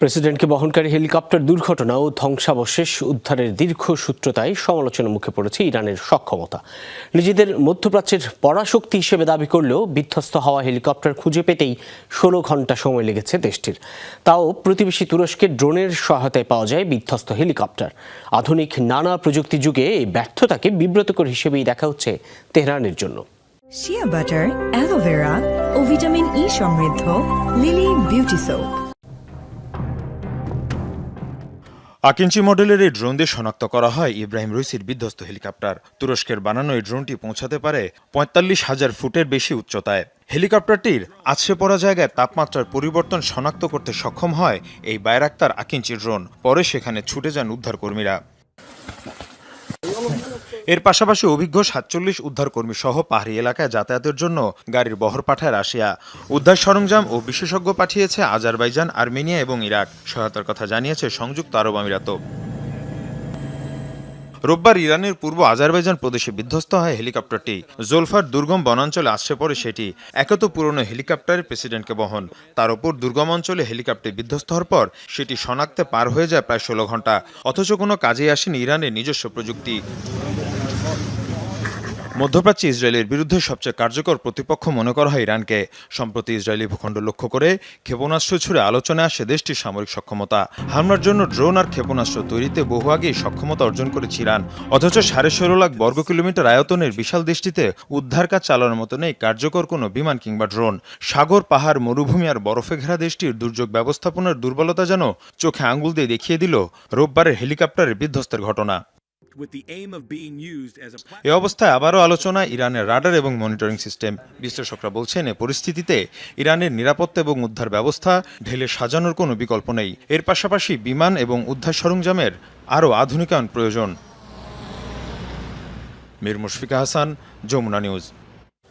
প্রেসিডেন্টকে বহনকারী হেলিকপ্টার দুর্ঘটনা ও ধ্বংসাবশেষ উদ্ধারের দীর্ঘ সূত্রতায় সমালোচনার মুখে পড়েছে ইরানের সক্ষমতা। নিজেদের মধ্যপ্রাচ্যের পরাশক্তি হিসেবে দাবি করলেও বিধ্বস্ত হওয়া হেলিকপ্টার খুঁজে পেতেই ষোলো ঘণ্টা সময় লেগেছে দেশটির। তাও প্রতিবেশী তুরস্কের ড্রোনের সহায়তায় পাওয়া যায় বিধ্বস্ত হেলিকপ্টার। আধুনিক নানা প্রযুক্তি যুগে এই ব্যর্থতাকে বিব্রতকর হিসেবেই দেখা হচ্ছে তেহরানের জন্য। শিয়া বাটার অ্যালোভেরা ও ভিটামিন ই সমৃদ্ধ লিলি বিউটি সোপ আকিঞ্চি মডেলের এই ড্রোন দিয়ে শনাক্ত করা হয় ইব্রাহিম রইসির বিধ্বস্ত হেলিকপ্টার। তুরস্কের বানানো এই ড্রোনটি পৌঁছাতে পারে পঁয়তাল্লিশ হাজার ফুটের বেশি উচ্চতায়। হেলিকপ্টারটির আছড়ে পড়া জায়গায় তাপমাত্রার পরিবর্তন শনাক্ত করতে সক্ষম হয় এই বায়রাক্তার আকিঞ্চি ড্রোন। পরে সেখানে ছুটে যান উদ্ধারকর্মীরা। এর পাশাপাশি অভিজ্ঞ সাতচল্লিশ উদ্ধারকর্মী সহ পাহাড়ি এলাকায় যাতায়াতের জন্য গাড়ির বহর পাঠায় রাশিয়া। উদ্ধার সরঞ্জাম ও বিশেষজ্ঞ পাঠিয়েছে আজারবাইজান, আর্মেনিয়া এবং ইরাক। সহায়তার কথা জানিয়েছে সংযুক্ত আরব আমিরাত রোববার ইরানের পূর্ব আজারবাইজান প্রদেশে বিধ্বস্ত হয় হেলিকপ্টারটি। জোলফার দুর্গম বনাঞ্চলে আসছে পড়ে সেটি। একত পুরনো হেলিকপ্টারের প্রেসিডেন্টকে বহন। তার উপর দুর্গম অঞ্চলে হেলিকপ্টার বিধ্বস্ত হওয়ার পর সেটি শনাক্তে পার হয়ে যায় প্রায় ষোলো ঘণ্টা অথচ কোনো কাজে আসেনি ইরানের নিজস্ব প্রযুক্তি। মধ্যপ্রাচ্যে ইসরায়েলের বিরুদ্ধে সবচেয়ে কার্যকর প্রতিপক্ষ মনে করা হয় ইরানকে। সম্প্রতি ইসরায়েলি ভূখণ্ড লক্ষ্য করে ক্ষেপণাস্ত্র ছুড়ে আলোচনায় আসে দেশটির সামরিক সক্ষমতা। হামলার জন্য ড্রোন আর ক্ষেপণাস্ত্র তৈরিতে বহু আগেই সক্ষমতা অর্জন করেছে ইরান। অথচ সাড়ে ষোলো লাখ বর্গ কিলোমিটার আয়তনের বিশাল দেশটিতে উদ্ধার কাজ চালানোর মতো নেই কার্যকর কোনো বিমান কিংবা ড্রোন। সাগর, পাহাড়, মরুভূমি আর বরফে ঘেরা দেশটির দুর্যোগ ব্যবস্থাপনার দুর্বলতা যেন চোখে আঙ্গুল দিয়ে দেখিয়ে দিল রোববারের হেলিকপ্টারের বিধ্বস্তের ঘটনা। এ অবস্থায় আবারও আলোচনা ইরানের রাডার এবং মনিটরিং সিস্টেম বিশ্লেষকরা বলছেন, এ পরিস্থিতিতে ইরানের নিরাপত্তা এবং উদ্ধার ব্যবস্থা ঢেলে সাজানোর কোনো বিকল্প নেই। এর পাশাপাশি বিমান এবং উদ্ধার সরঞ্জামের আরও আধুনিকায়ন প্রয়োজন। মীর মুশফিকা হাসান যমুনা নিউজ।